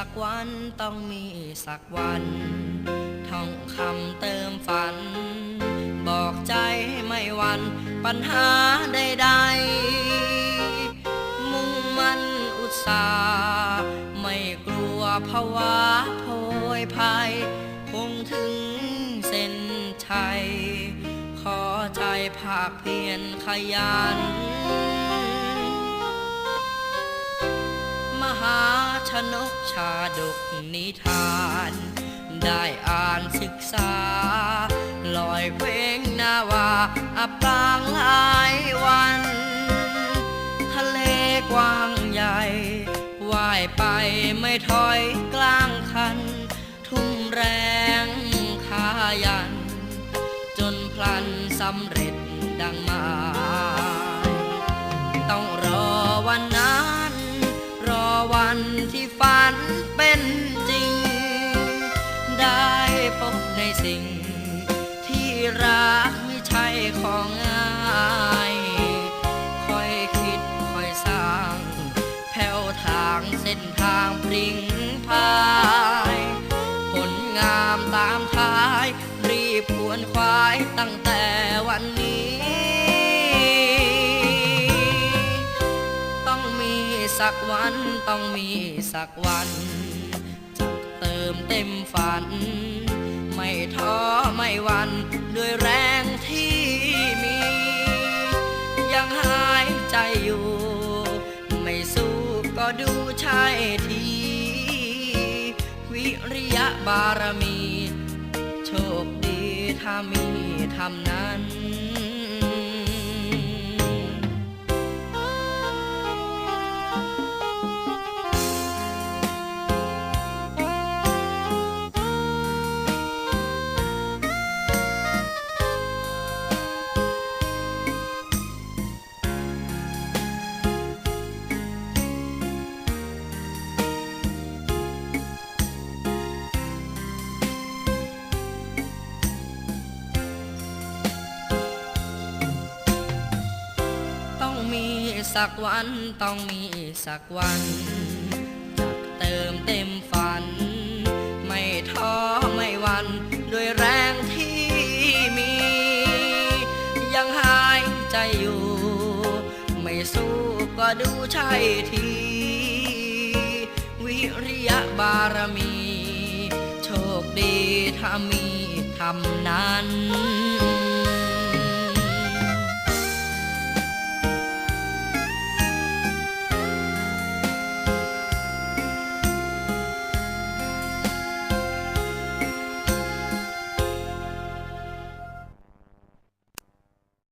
สักวันต้องมีสักวัน ท่องคำเติมฝัน บอกใจให้ไม่วันปัญหาใดๆ มุ่งมันอุตสาห์ไม่กลัวภาวะโพยภัย คงถึงเส้นชัย ขอใจภาคเพียรขยัน มหา ชนกชาดกนิทาน ได้อ่านศึกษา ลอยเพลงนาวาอับปางหลายวัน ทะเลกว้างใหญ่ว่ายไปไม่ถอยกลางคัน ทุ่มแรงขายัน จนพลันสำเร็จดังมา ที่ฝันเป็นจริง ได้พบในสิ่ง ที่รักไม่ใช่ของง่ายค่อยคิดค่อยสร้าง แผ่วทางเส้นทางพริ้งพายผลงามตามท้าย รีบควรควายตั้งแต่ สักวันต้องมีสักวันจะเติมเต็มฝัน ไม่ท้อไม่หวันด้วยแรงที่มี ยังหายใจอยู่ ไม่สู้ก็ดูใช่ที วิริยะบารมี โชคดีถ้ามีทำนั้น สักวันต้องมีสักวันจะเติมเต็มฝัน ไม่ท้อไม่หวันด้วยแรงที่มี ยังหายใจอยู่ ไม่สู้ก็ดูใช่ทีวิริยะบารมี โชคดีถ้ามีทำนั้น